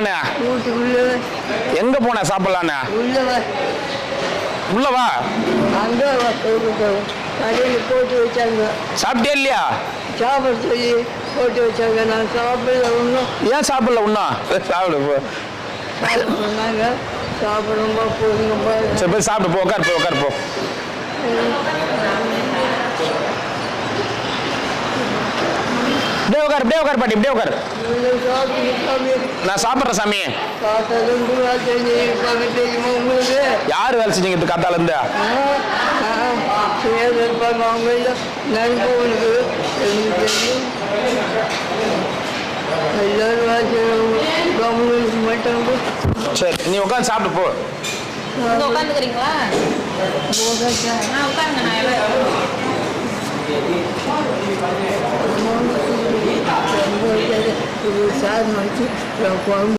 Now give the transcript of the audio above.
சாப்பிடலான்னு எங்க போன சாப்பிடலான்னு உள்ள வா. உள்ள வா. அங்கே கடையில் போட்டு வச்சாங்க. சாப்பிட்டியா இல்லையா? சாப்பிட சொல்லி போட்டு வச்சாங்க. நான் சாப்பிடல ஒன்றும். ஏன் சாப்பிடல இன்னும் சாப்பிடு சொன்னாங்க. சாப்பிடும்பா போதுங்கப்பா. சரி போய் சாப்பிடு போ உட்கார் போ உட்கார் போ. அப்படியே உட்கார் அப்படியே உட்கார் பாட்டி அப்படியே உட்கார் நான் சாப்பிட்றேன் சாமி. யார் வேலை செஞ்சீங்க இது காத்தால இருந்து? சரி நீ உட்காந்து சாப்பிட்டு போ. உட்காந்துக்கிறீங்களா உட்காந்து Saya mau.